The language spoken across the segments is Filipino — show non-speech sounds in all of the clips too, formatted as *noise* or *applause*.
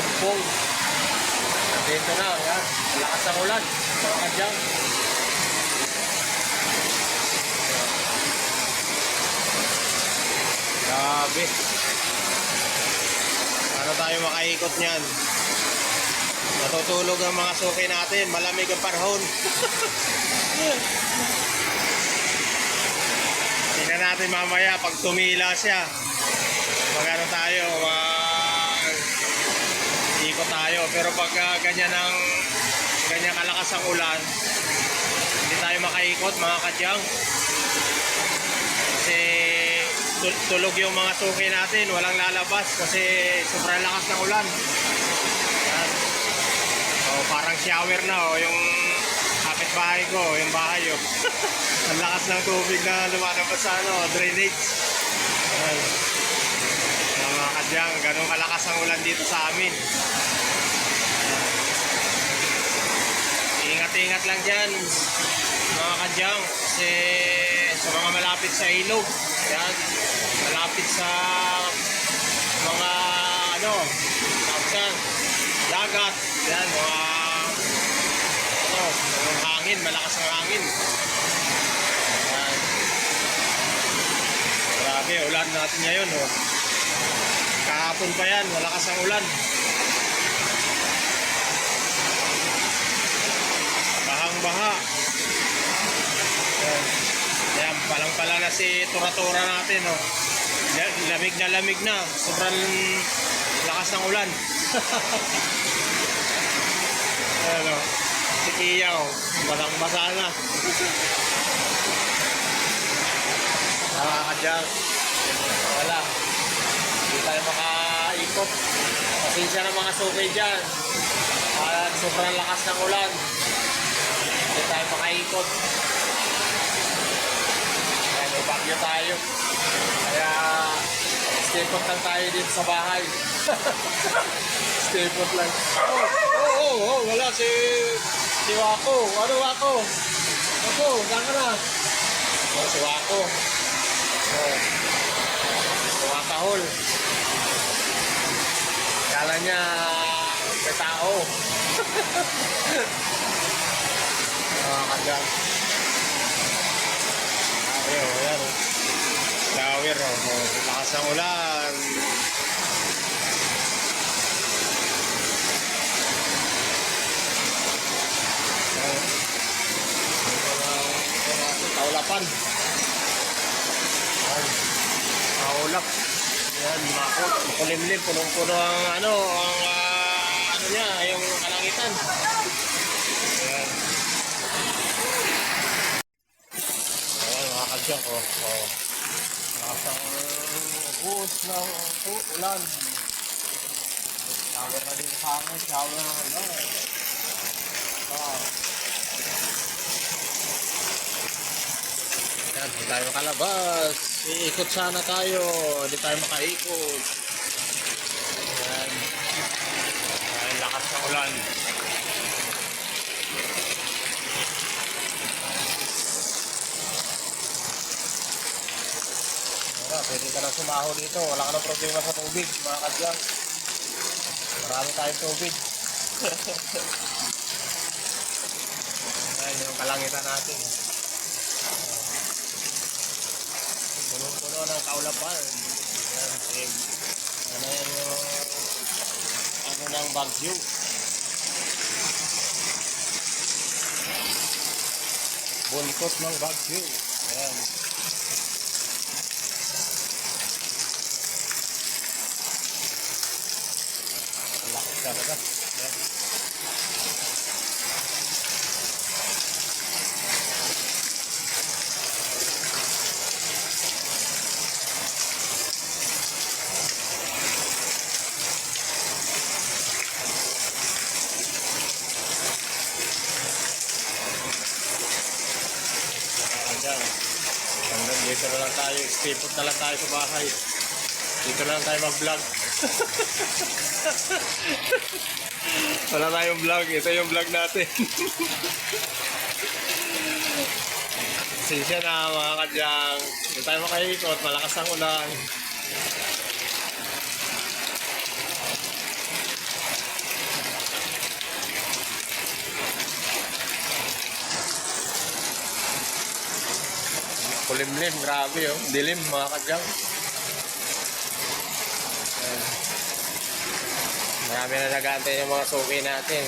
Ompong. Dito na, yan. Malakas ang ulan. Mga kadyang. Grabe. Paano tayo makaikot niyan? Natutulog ang mga suki natin. Malamig ang panahon. Tingnan natin mamaya pag tumila siya. Magano tayo, mag ikot tayo. Pero pag ah, ganyan ang ganyan kalakas ang ulan, hindi tayo makaikot mga kadyang. Kasi tu- tulog yung mga suki natin, walang lalabas kasi sobrang lakas ng ulan. Yan. Parang shower na oh, yung kapitbahay ko, yung bahay oh. *laughs* Ang lakas ng tubig na lumalabas sa ano, drainage. Yan. Yan, ganun kalakas ang ulan dito sa amin. Ingat-ingat lang dyan, mga kadyang, kasi sa mga malapit sa ilog, yan, malapit sa mga, ano, dyan, dagat, yan, mga, ano, hangin, malakas ang hangin. Yan. Grabe, ulan natin ngayon, oh. Kahapon pa yan, malakas ang ulan. Bahang-baha. Yan. Yan, palang-pala na si Tura-Tura natin, oh. La- Lamig na lamig na. Sobrang lakas ng ulan. *laughs* ano, si Kia, oh. Basang-basa na. Nakakadyang. Wala. Hindi tayo makaikot. Pasensya ng mga sukay dyan. At sobrang lakas ng ulan. Hindi tayo makaikot. Kaya may bagyo tayo. Kaya stay put lang tayo dito sa bahay. *laughs* stay put lang. Oh, oh, oh, oh, wala si si Wako. Ano Wako? Wako, saan ka na? Oh, si Wako. Oh. Tumatahol. Kala niya may tao. *laughs* Mga kadyang. Ayaw, ayan. oh. Shower, oh. oh. Lakas ng ulan. Ayan. Ito na, Yan, makot. Makulimlim. Punong-puno ang ano, ang ah, ano niya, yung kalangitan. Ayan. Ayan, mga kadsyak, oh. oh. Nakasang bus ng uh, ulan. Shower na din sa akin. Shower na ano. Ah. Yan, tayo makalabas. Iikot sana tayo. Hindi tayo makaikot. Yan. Dahil lakas ng ulan. Wala, pwede ka na sumaho dito. Wala ka na problema sa tubig, mga kadyang. Marami tayong tubig. *laughs* Yan yung kalangitan natin. Puno-puno ng kaulapan. Ano yung ano ng bagyo. Buntot ng bagyo. dito na lang tayo stay put na lang tayo sa bahay. Dito na lang tayo mag vlog *laughs* wala tayong vlog ito yung vlog natin. *laughs* Sinsya na mga kadyang hindi tayo makaikot malakas ang ulan. Kulimlim, grabe oh. Dilim mga kadyang. Ayan. Marami na nag-aantay yung mga suki natin.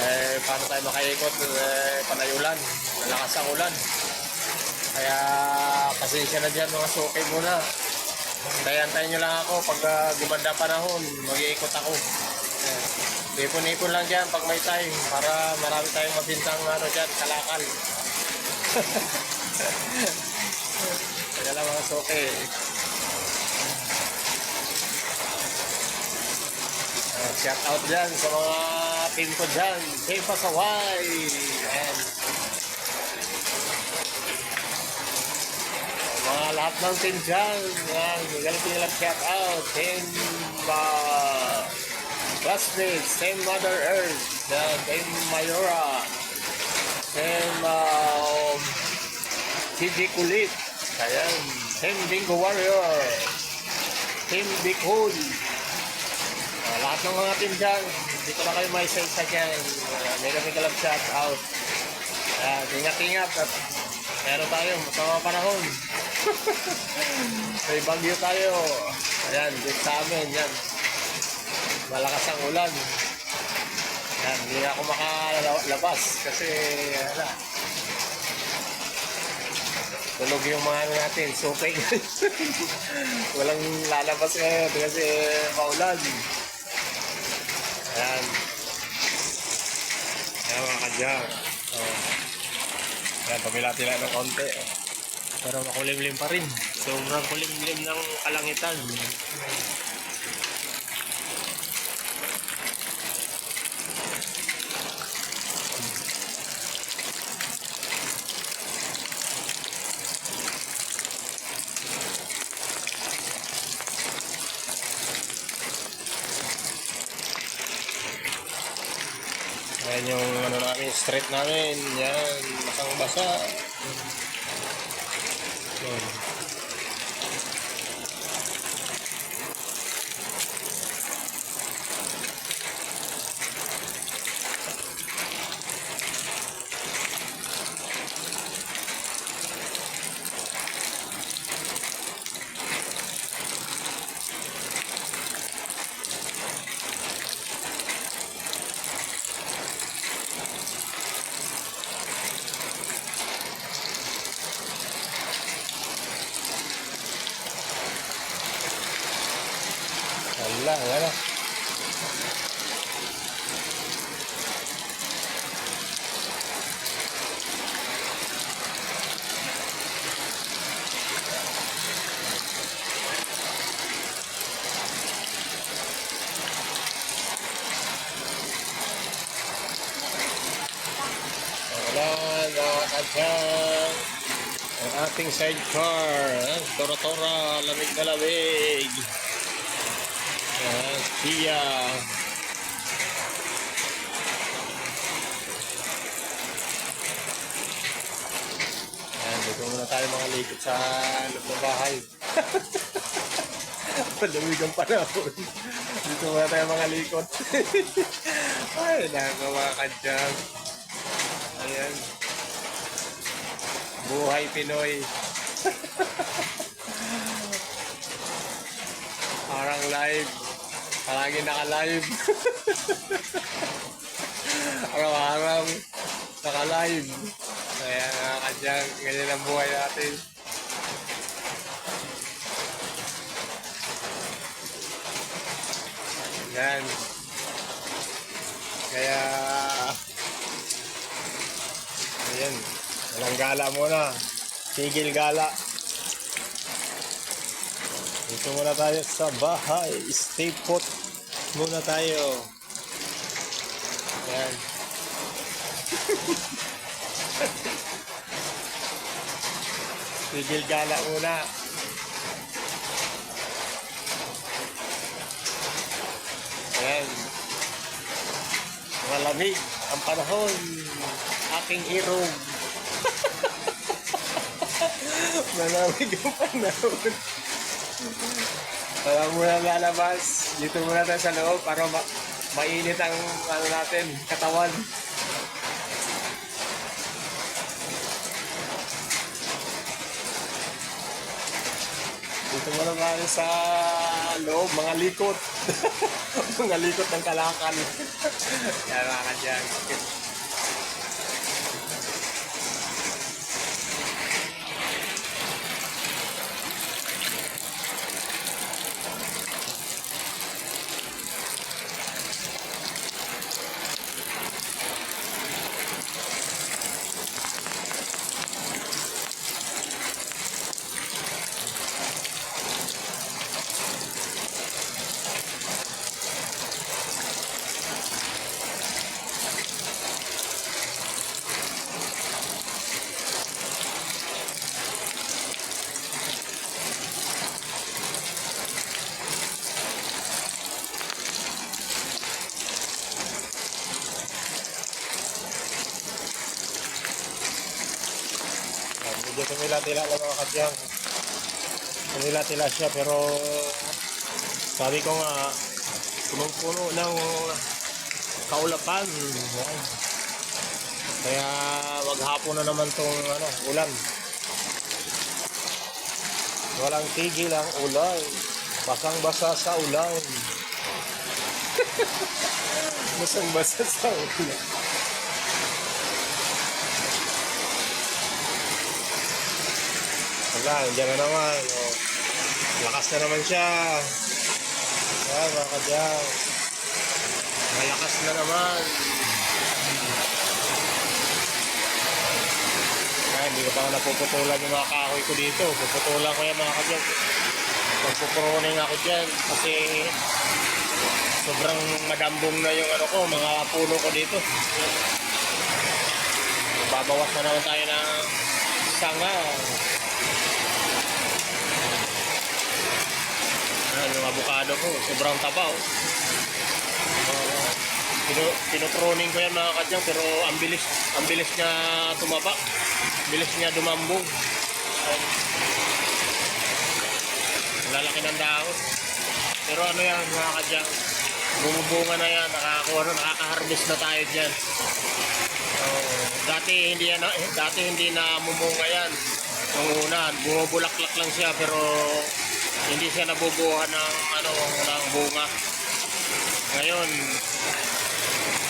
Eh, paano tayo makaikot? Eh, panayulan. Malakas ang ulan. Kaya, pasensya na dyan mga suki muna. Tayantayin nyo lang ako pag uh, gumanda panahon, mag-iikot ako. Ipon-ipon lang dyan pag may time para marami tayong mabintang ano dyan, kalakal. *laughs* Kaya lang mga suki. Uh, shout out dyan sa mga team ko dyan. Team Pasaway. And mga lahat ng team dyan. Yan. Galing lang shout out. Team uh, classmates. Team Mother Earth. Uh, team Mayora. Team uh, TG Kulit. Ayan. Team Bingo Warrior. Team Bicol. Uh, lahat ng mga team dyan, hindi ko na kayo may isa dyan. Uh, may kami kalab shout out. Uh, ingat-ingat at meron tayo masama panahon. *laughs* may bagyo tayo. Ayan, dito sa amin, yan. Malakas ang ulan. Yan, hindi ako makalabas kasi, ano, tulog yung mga ano natin, supay. *laughs* Walang lalabas ngayon kasi maulan. Ayan. Ayan mga kadyang. Oh. Ayan, pamilati lang ng konti. Pero makulimlim pa rin. Sobrang kulimlim ng kalangitan. Ayan yung ano namin, street namin. Yan, basang basa. Yan. Wala, wala. Wala, nakakadyan. Ang ating sidecar. ah, Tora-tora, lamig na lamig. Ayan, Kia. Ayan, dito muna tayo mga likot sa loob ng bahay. *laughs* Palamig ang panahon. Dito muna tayo mga likot. *laughs* Ay, nako mga kadyang. Ayan. Buhay Pinoy. *laughs* Parang live. Palagi naka-live. *laughs* Araw-araw naka-live. Kaya nga kadyang ganyan ang buhay natin. Yan. Kaya Ayan. Walang gala muna. Tigil gala. Dito muna tayo sa bahay. Stay put muna tayo. Ayan. *laughs* Tigil gala muna. Ayan. Malamig ang panahon. Aking irog. *laughs* Malamig ang panahon. Wala muna lalabas. Dito muna tayo sa loob para ma mainit ang ano natin, katawan. Dito muna tayo sa loob, mga likot. *laughs* mga likot ng kalakal. *laughs* Yan mga kadyan. Tumila-tila lang mga kadyang. Tumila-tila siya pero sabi ko nga punong-puno ng kaulapan. Kaya maghapon na naman tong ano, ulan. Walang tigil ang ulan. Basang-basa sa ulan. *laughs* Basang-basa sa ulan. Wala, nandiyan na naman. Oh. Lakas na naman siya. Ayan, mga kadyang. Malakas na naman. Kaya hindi ko pa napuputulan yung mga kahoy ko dito. Puputulan ko yan mga kadyang. Magpupuruning ako dyan kasi sobrang madambong na yung ano ko, mga puno ko dito. Babawas na naman tayo ng sanga. Ayan, yung avocado ko, sobrang taba oh. Uh, pinu pinuproning ko yan mga kadyang pero ang bilis, ang bilis niya tumaba. Bilis niya dumambong. Ayan. Lalaki ng dahon. Pero ano yan mga kadyang, bumubunga na yan, nakakakuha na, nakaka-harvest na tayo dyan. Oo. dati hindi yan, eh, dati hindi na mumunga yan. Nung una, bumubulaklak lang siya pero hindi siya nabubuhan ng ano ng bunga. Ngayon,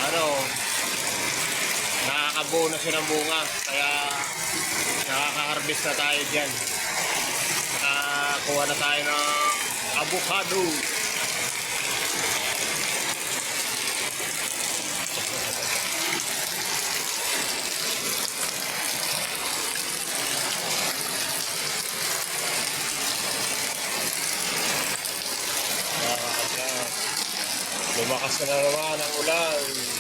ano, nakakabuo na siya ng bunga kaya nakaka-harvest na tayo diyan. Nakakuha na tayo ng avocado. Lumakas na naman ang ulan.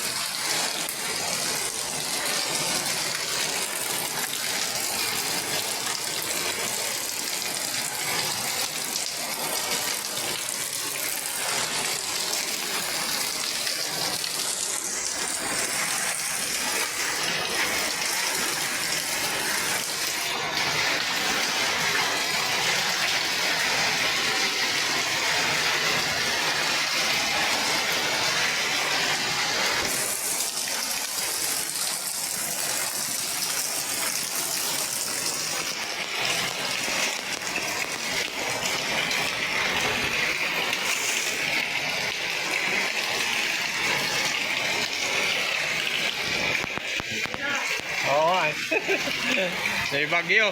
May bagyo.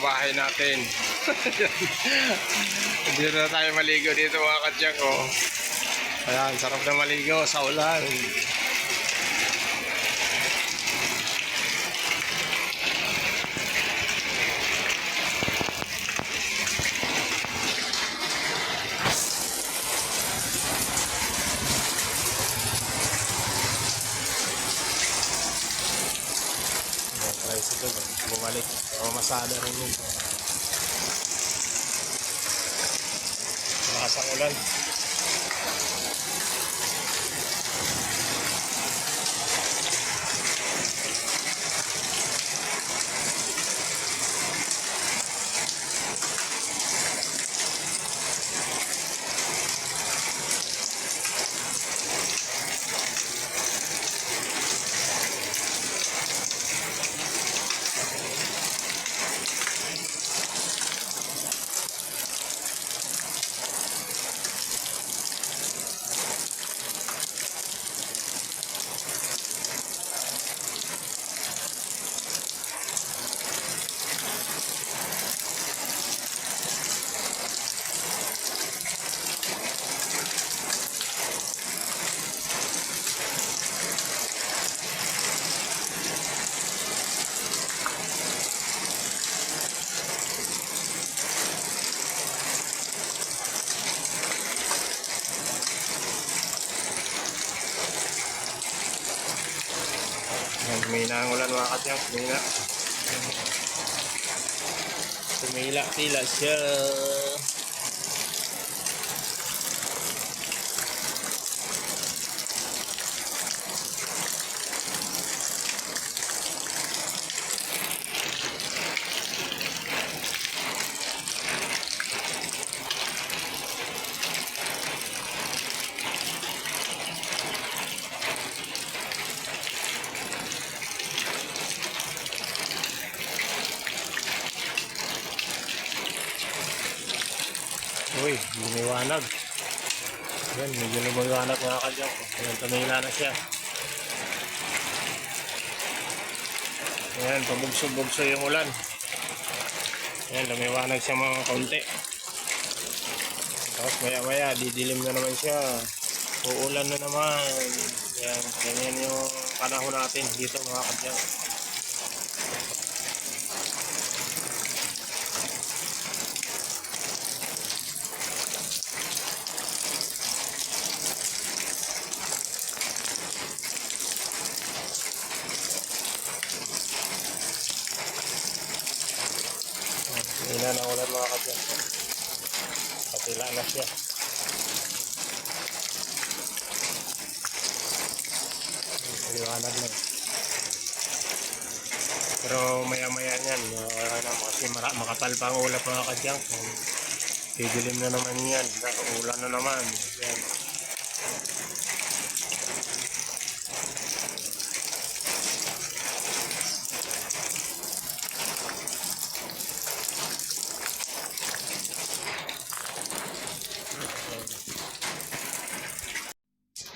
Bahay natin. *laughs* dito na tayo maligo dito mga kadyang ko. Ayan, sarap na maligo sa ulan. O masada rin yun. Lakas ang ulan. Ayan, Humina ang ulan mga kadyang. Humina. Humila tila siya. Lumiwanag. Yan, medyo lumiwanag mga kadyang. Ayan, tumila na siya. Ayan, pabugso-bugso yung ulan. Ayan, lumiwanag siya mga kaunti. Tapos maya-maya, didilim na naman siya. Uulan na naman. Ayan, ganyan yung panahon natin dito mga kadyang. Hina na ulan mga kadyang. Patila na siya. Liwanag na. Pero maya-maya niyan, uh, ano, kasi mara, makatal pa ang ulap mga kadyang. Didilim na naman yan. Ulan na naman. Yan.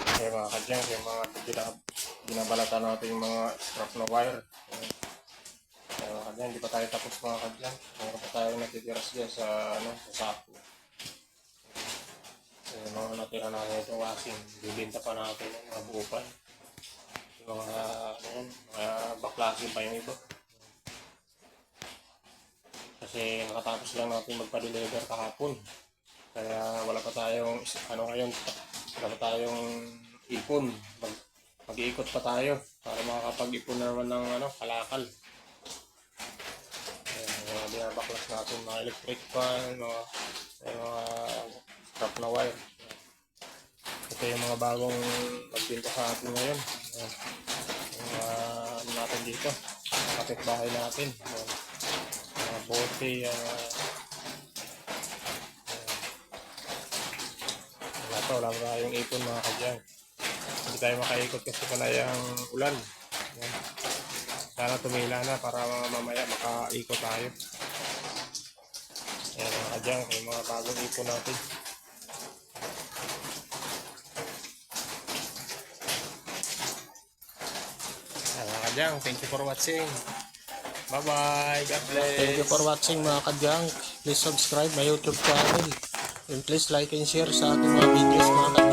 Kaya mga kadyang, yung mga gina, ginabalatan natin yung mga strap na wire. Kadyang, hindi pa tayo tapos mga kadyang. Meron pa tayo natitiras dyan sa, ano, sa sako. Yung mga natira natin ito washing, bibinta pa natin yung mga buupan. Yung mga, ano yun, mga baklasin pa yung iba. Kasi nakatapos lang natin magpa-deliver kahapon. Kaya wala pa tayong, ano ngayon, wala pa tayong ipon. Mag, mag-iikot pa tayo para makakapag-ipon na naman ng ano, kalakal. Binabaklas natin, mga electric fan, mga, yung mga strap na wire. Ito yung mga bagong magbinta sa atin ngayon. Ayan. Yung mga ano natin dito, kapitbahay natin. Ayan. Mga bote, uh, wala pa, wala pa tayong ipon mga kadyang. Hindi tayo makaikot kasi panay ang ulan. Ayan. Sana tumila na para mamaya makaikot tayo. Ayan mga kadyang, yung mga bagong ipon natin. Ayan mga kadyang, thank you for watching. Bye-bye. God bless. Thank you for watching mga kadyang. Please subscribe my YouTube channel. And please like and share sa ating mga videos mga kadyang.